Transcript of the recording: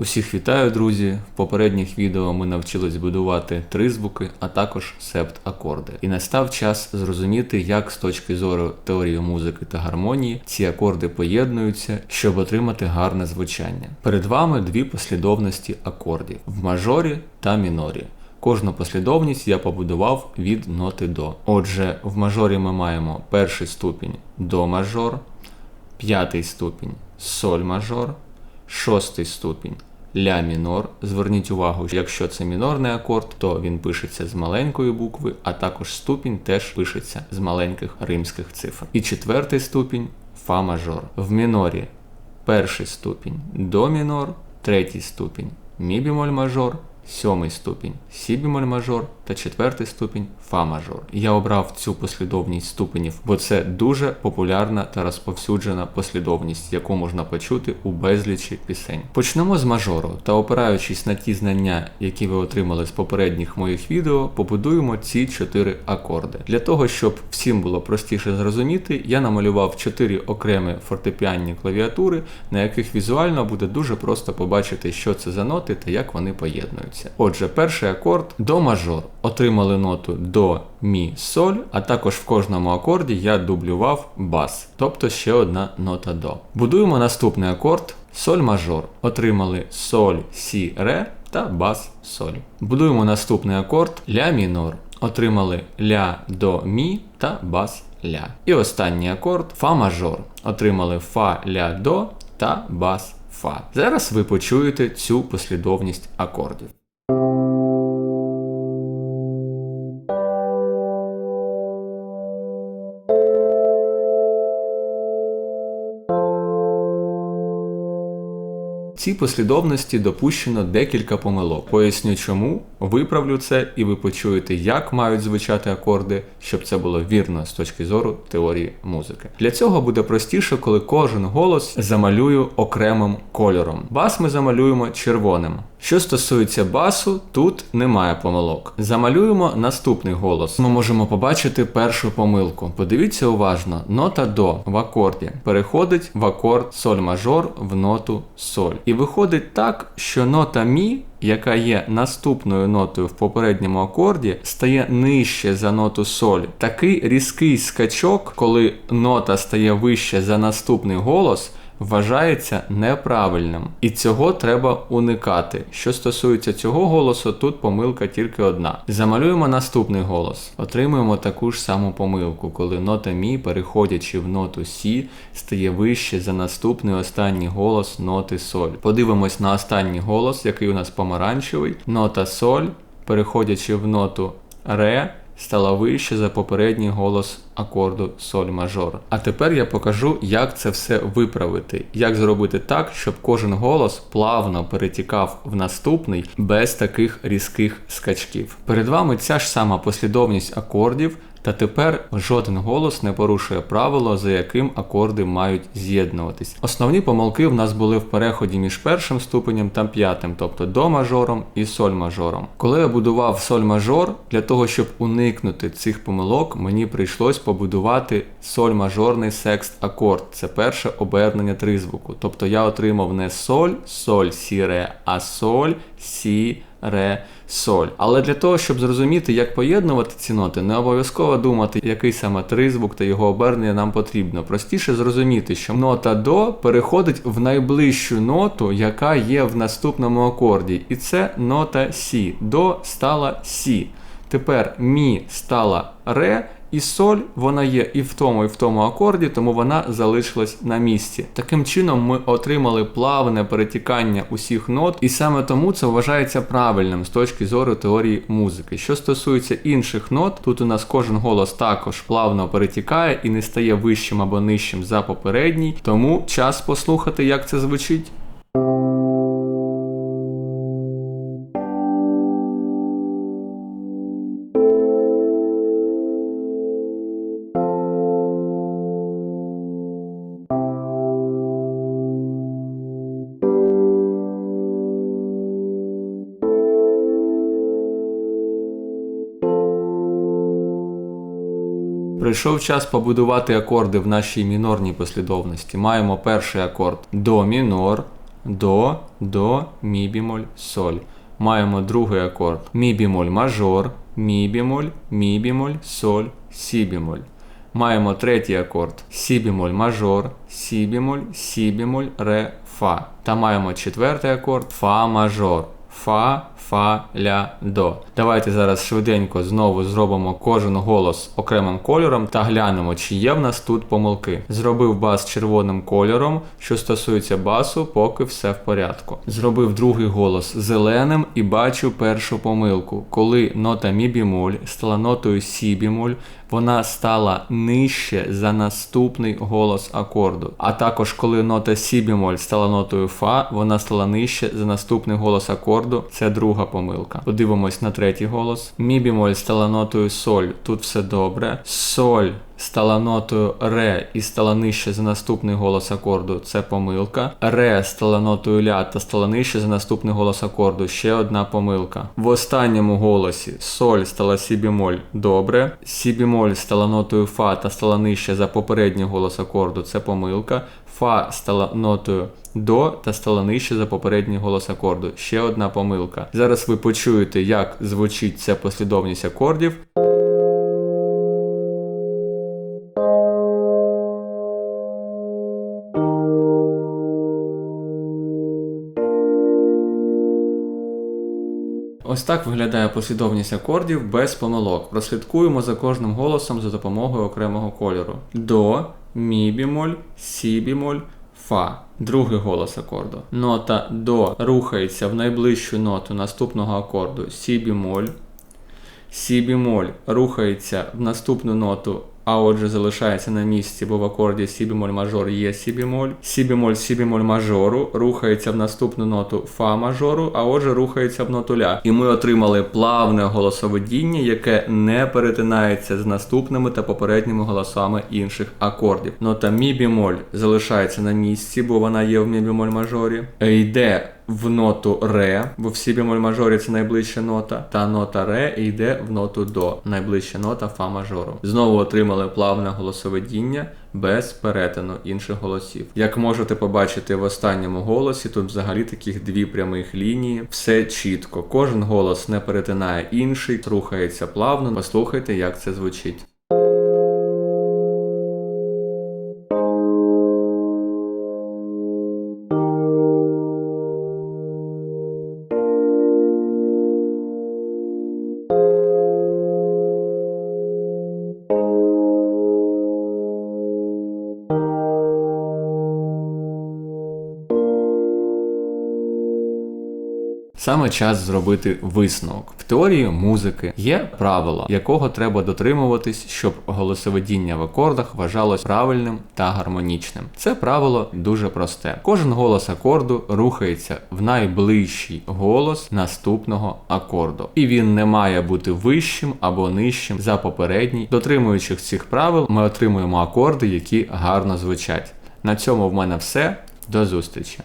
Усіх вітаю, друзі! В попередніх відео ми навчились будувати тризвуки, а також септ-акорди. І настав час зрозуміти, як з точки зору теорії музики та гармонії ці акорди поєднуються, щоб отримати гарне звучання. Перед вами дві послідовності акордів в мажорі та мінорі. Кожну послідовність я побудував від ноти до. Отже, в мажорі ми маємо перший ступінь до мажор, п'ятий ступінь соль мажор, шостий ступінь ля мінор. Зверніть увагу, якщо це мінорний акорд, то він пишеться з маленької букви, а також ступінь теж пишеться з маленьких римських цифр. І четвертий ступінь фа мажор. В мінорі перший ступінь до мінор, третій ступінь мі бімоль мажор, сьомий ступінь сі бімоль мажор та четвертий ступінь фа мажор. Я обрав цю послідовність ступенів, бо це дуже популярна та розповсюджена послідовність, яку можна почути у безлічі пісень. Почнемо з мажору та опираючись на ті знання, які ви отримали з попередніх моїх відео, побудуємо ці чотири акорди. Для того, щоб всім було простіше зрозуміти, я намалював чотири окремі фортепіанні клавіатури, на яких візуально буде дуже просто побачити, що це за ноти та як вони поєднуються. Отже, перший акорд до мажор. Отримали ноту до мі соль, а також в кожному акорді я дублював бас, тобто ще одна нота до. Будуємо наступний акорд соль мажор. Отримали соль, сі, ре та бас соль. Будуємо наступний акорд ля мінор. Отримали ля до мі та бас ля. І останній акорд фа мажор. Отримали фа ля до та бас фа. Зараз ви почуєте цю послідовність акордів. Цій послідовності допущено декілька помилок. Поясню чому, виправлю це, і ви почуєте, як мають звучати акорди, щоб це було вірно з точки зору теорії музики. Для цього буде простіше, коли кожен голос замалюю окремим кольором. Бас ми замалюємо червоним. Що стосується басу, тут немає помилок. Замалюємо наступний голос. Ми можемо побачити першу помилку. Подивіться уважно, нота до в акорді переходить в акорд соль мажор в ноту соль. І виходить так, що нота мі. Яка є наступною нотою в попередньому акорді, стає нижче за ноту соль. Такий різкий скачок, коли нота стає вище за наступний голос, вважається неправильним. І цього треба уникати. Що стосується цього голосу, тут помилка тільки одна. Замалюємо наступний голос. Отримуємо таку ж саму помилку, коли нота мі, переходячи в ноту сі, стає вище за наступний останній голос ноти соль. Подивимось на останній голос, який у нас помаранчевий. Нота соль, переходячи в ноту ре стала вище за попередній голос акорду соль мажор. А тепер я покажу, як це все виправити, як зробити так, щоб кожен голос плавно перетікав в наступний без таких різких скачків. Перед вами ця ж сама послідовність акордів. Та тепер жоден голос не порушує правило, за яким акорди мають з'єднуватись. Основні помилки в нас були в переході між першим ступенем та п'ятим, тобто до мажором і соль мажором. Коли я будував соль мажор, для того, щоб уникнути цих помилок, мені прийшлось побудувати соль мажорний секст акорд. Це перше обернення тризвуку. Тобто я отримав не соль, соль, сі, ре, а соль, сі ре, соль. Але для того, щоб зрозуміти, як поєднувати ці ноти, не обов'язково думати, який саме тризвук та його обернення нам потрібно. Простіше зрозуміти, що нота до переходить в найближчу ноту, яка є в наступному акорді. І це нота Сі. До стала Сі. Тепер мі стала ре. І соль вона є і в тому, і в тому акорді, тому вона залишилась на місці. Таким чином, ми отримали плавне перетікання усіх нот, і саме тому це вважається правильним з точки зору теорії музики. Що стосується інших нот, тут у нас кожен голос також плавно перетікає і не стає вищим або нижчим за попередній, тому час послухати, як це звучить. Прийшов час побудувати акорди в нашій мінорній послідовності. Маємо перший акорд до мінор, до, до, мі бімоль, соль. Маємо другий акорд. Мі бімоль мажор, мі бімоль, мі бімоль, соль, сі бімоль. Маємо третій акорд. Сі бімоль мажор, сі бімоль, сі бімоль, ре, фа. Та маємо четвертий акорд фа мажор. Фа, фа, ля, до. Давайте зараз швиденько знову зробимо кожен голос окремим кольором та глянемо, чи є в нас тут помилки. Зробив бас червоним кольором. Що стосується басу, поки все в порядку. Зробив другий голос зеленим і бачу першу помилку. Коли нота мі бімоль стала нотою сі бімоль, вона стала нижче за наступний голос акорду. А також коли нота сі бімоль стала нотою фа, вона стала нижче за наступний голос акорду. Це друга помилка. Подивимось на третій голос. Мі бімоль стала нотою соль. Тут все добре. Соль стала нотою ре і стала нижче за наступний голос акорду. Це помилка. Ре стала нотою ля та стала нижче за наступний голос акорду. Ще одна помилка. В останньому голосі соль стала сі бімоль. Добре. Сі бімоль стала нотою фа та стала нижче за попередній голос акорду. Це помилка. Фа стала нотою до та стала нижче за попередній голос акорду. Ще одна помилка. Зараз ви почуєте, як звучить ця послідовність акордів. Ось так виглядає послідовність акордів без помилок. Прослідкуємо за кожним голосом за допомогою окремого кольору. До, мі бімоль, сі бімоль, фа. Другий голос акорду. Нота до рухається в найближчу ноту наступного акорду сі бімоль. Сі бімоль рухається в наступну ноту, а отже залишається на місці, бо в акорді сі бімоль мажор є сі бімоль. Сі бімоль, сі бімоль мажору рухається в наступну ноту фа мажору, а отже рухається в ноту ля. І ми отримали плавне голосоводіння, яке не перетинається з наступними та попередніми голосами інших акордів. Нота мі бімоль залишається на місці, бо вона є в мі бімоль мажорі. Йде в ноту ре, бо в сі бемоль мажорі це найближча нота, та нота ре йде в ноту до, найближча нота фа мажору. Знову отримали плавне голосовидіння без перетину інших голосів. Як можете побачити в останньому голосі, тут взагалі таких дві прямих лінії, все чітко. Кожен голос не перетинає інший, рухається плавно. Послухайте, як це звучить. Саме час зробити висновок. В теорії музики є правило, якого треба дотримуватись, щоб голосовидіння в акордах вважалось правильним та гармонічним. Це правило дуже просте. Кожен голос акорду рухається в найближчий голос наступного акорду, і він не має бути вищим або нижчим за попередній. Дотримуючись цих правил, ми отримуємо акорди, які гарно звучать. На цьому в мене все. До зустрічі!